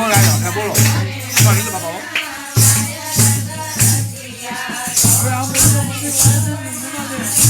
બોલો હાલો, બોલો તમારે લીધું બાપા હો. હવે આ બધું મંદિર વાળાને નમૂના દે.